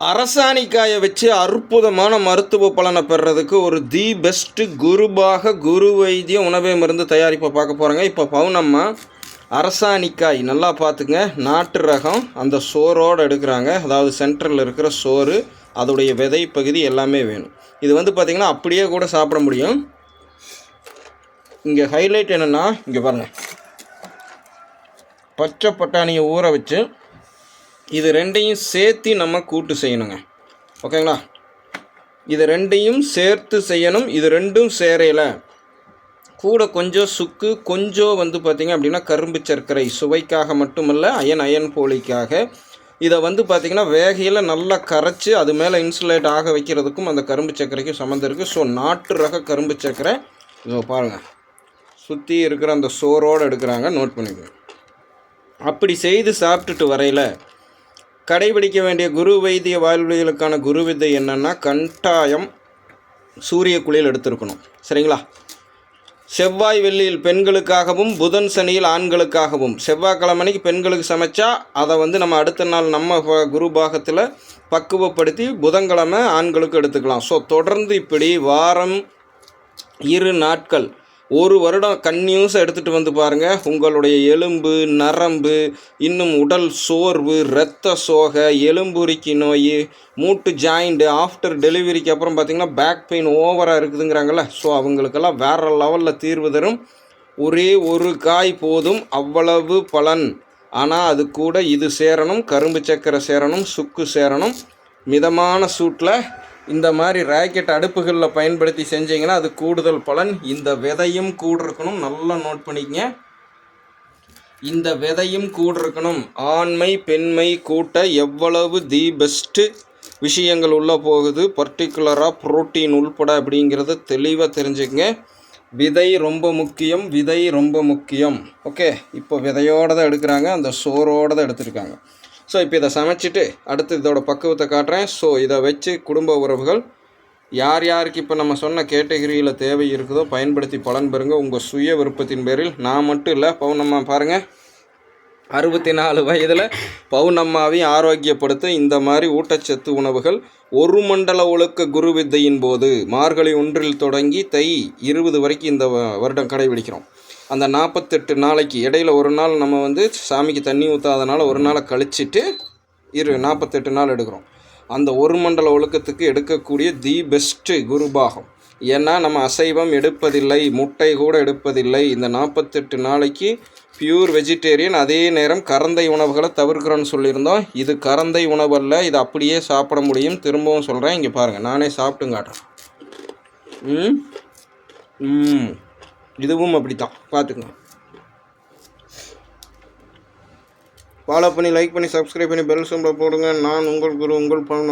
அரசாணிக்காயை வச்சு அற்புதமான மருத்துவ பலனை பெறுறதுக்கு ஒரு தி பெஸ்ட்டு குருபாக குரு வைத்திய உணவே மருந்து தயாரிப்பை பார்க்க போகிறோங்க இப்போ பவுனம்மா அரசாணிக்காய் நல்லா பார்த்துங்க. நாட்டு ரகம் அந்த சோறோடு எடுக்கிறாங்க. அதாவது சென்டரில் இருக்கிற சோறு அதோடைய விதை பகுதி எல்லாமே வேணும். இது வந்து பார்த்திங்கன்னா அப்படியே கூட சாப்பிட முடியும். இங்கே ஹைலைட் என்னென்னா இங்கே பாருங்கள் பச்சை பட்டாணியை ஊற வச்சு இது ரெண்டையும் சேர்த்து நம்ம கூட்டு செய்யணுங்க. ஓகேங்களா? இது ரெண்டையும் சேர்த்து செய்யணும். இது ரெண்டும் சேரையில். கூட கொஞ்சம் சுக்கு கொஞ்சம் வந்து பார்த்திங்க அப்படின்னா கரும்பு சர்க்கரை. சுவைக்காக மட்டுமல்ல அயன் அயன் போலிக்காக. இதை வந்து பார்த்திங்கன்னா வேகையில் நல்லா கரைச்சி அது மேலே இன்சுலேட் ஆக வைக்கிறதுக்கும் அந்த கரும்பு சர்க்கரைக்கும் சம்மந்தம் இருக்குது ஸோ நாட்டு ரக கரும்பு சர்க்கரை. இதோ பாருங்கள் சுற்றி இருக்கிற அந்த சோறோடு எடுக்கிறாங்க. நோட் பண்ணிக்கோங்க. அப்படி செய்து சாப்பிட்டுட்டு வரையில் கடைபிடிக்க வேண்டிய குரு வைத்திய வாழ்வியலுக்கான குரு வித்தை என்னென்னா கண்டாயம் சூரிய குளியல் எடுத்திருக்கணும். சரிங்களா? செவ்வாய் வெள்ளியில் பெண்களுக்காகவும் புதன் சனியில் ஆண்களுக்காகவும். செவ்வாய்க்கிழமைக்கு பெண்களுக்கு சமைச்சா அதை வந்து நம்ம அடுத்த நாள் நம்ம குரு பாகத்தில் பக்குவப்படுத்தி புதன்கிழமை ஆண்களுக்கு எடுத்துக்கலாம். ஸோ தொடர்ந்து இப்படி வாரம் இரு நாட்கள் ஒரு வருடம் கன்னியூஸாக எடுத்துகிட்டு வந்து பாருங்கள் உங்களுடைய எலும்பு நரம்பு இன்னும் உடல் சோர்வு இரத்த சோகை எலும்புரிக்கி நோய் மூட்டு ஜாயிண்ட்டு ஆஃப்டர் டெலிவரிக்கு அப்புறம் பார்த்திங்கன்னா பேக் பெயின் ஓவராக இருக்குதுங்கிறாங்கல்ல. ஸோ அவங்களுக்கெல்லாம் வேறு லெவலில் தீர்வு தரும். ஒரே ஒரு காய் போதும் அவ்வளவு பலன். ஆனால் அது கூட இது சேரணும் கரும்பு சக்கரை சேரணும் சுக்கு சேரணும். மிதமான சூட்டில் இந்த மாதிரி ராக்கெட் அடுப்புகளில் பயன்படுத்தி செஞ்சீங்கன்னா அது கூடுதல் பலன். இந்த விதையும் கூட இருக்கணும் நல்லா நோட் பண்ணிக்கங்க. இந்த விதையும் கூட இருக்கணும் ஆண்மை பெண்மை கூட்ட எவ்வளவு தி பெஸ்ட்டு விஷயங்கள் உள்ளே போகுது. பர்டிகுலராக புரோட்டீன் உள்பட அப்படிங்கிறத தெளிவாக தெரிஞ்சுக்கங்க. விதை ரொம்ப முக்கியம் விதை ரொம்ப முக்கியம். ஓகே இப்போ விதையோடு தான் எடுக்கிறாங்க. அந்த சோறோடு தான் எடுத்திருக்காங்க. ஸோ இப்போ இதை சமைச்சிட்டு அடுத்து இதோட பக்குவத்தை காட்டுறேன். ஸோ இதை வச்சு குடும்ப உறவுகள் யார் யாருக்கு இப்போ நம்ம சொன்ன கேட்டகிரியில் தேவை இருக்குதோ பயன்படுத்தி பலன் பெறுங்க. உங்கள் சுய விருப்பத்தின் பேரில். நான் மட்டும் இல்லை பௌர்ணம்மா பாருங்கள் அறுபத்தி நாலு வயதில் பௌர்ணம்மாவையும் ஆரோக்கியப்படுத்த இந்த மாதிரி ஊட்டச்சத்து உணவுகள் ஒரு மண்டல ஒழுக்க குரு வித்தையின் போது மார்கழி ஒன்றில் தொடங்கி தை இருபது வரைக்கும் இந்த வ- வருடம் கடைபிடிக்கிறோம். அந்த நாற்பத்தெட்டு நாளைக்கு இடையில ஒரு நாள் நம்ம வந்து சாமிக்கு தண்ணி ஊற்றாதனால ஒரு நாளை கழிச்சிட்டு இரு நாற்பத்தெட்டு நாள் எடுக்கிறோம். அந்த ஒரு மண்டல ஒழுக்கத்துக்கு எடுக்கக்கூடிய தி பெஸ்ட்டு குருபாகம் ஏன்னா நம்ம அசைவம் எடுப்பதில்லை முட்டை கூட எடுப்பதில்லை. இந்த நாற்பத்தெட்டு நாளைக்கு பியூர் வெஜிடேரியன் அதே நேரம் கறந்தை உணவுகளை தவிர்க்கிறோன்னு சொல்லியிருந்தோம். இது கரந்தை உணவு அல்ல இது அப்படியே சாப்பிட முடியும். திரும்பவும் சொல்கிறேன் இங்கே பாருங்கள் நானே சாப்பிட்டு காட்டுறேன். ம்? ம். இதுவும் அப்படி தான் பார்த்துக்கங்க ஃபாலோ பண்ணி லைக் பண்ணி சப்ஸ்கிரைப் பண்ணி பெல் சிம்பிள் போடுங்க. நான் உங்கள் குரு உங்கள் பணம்.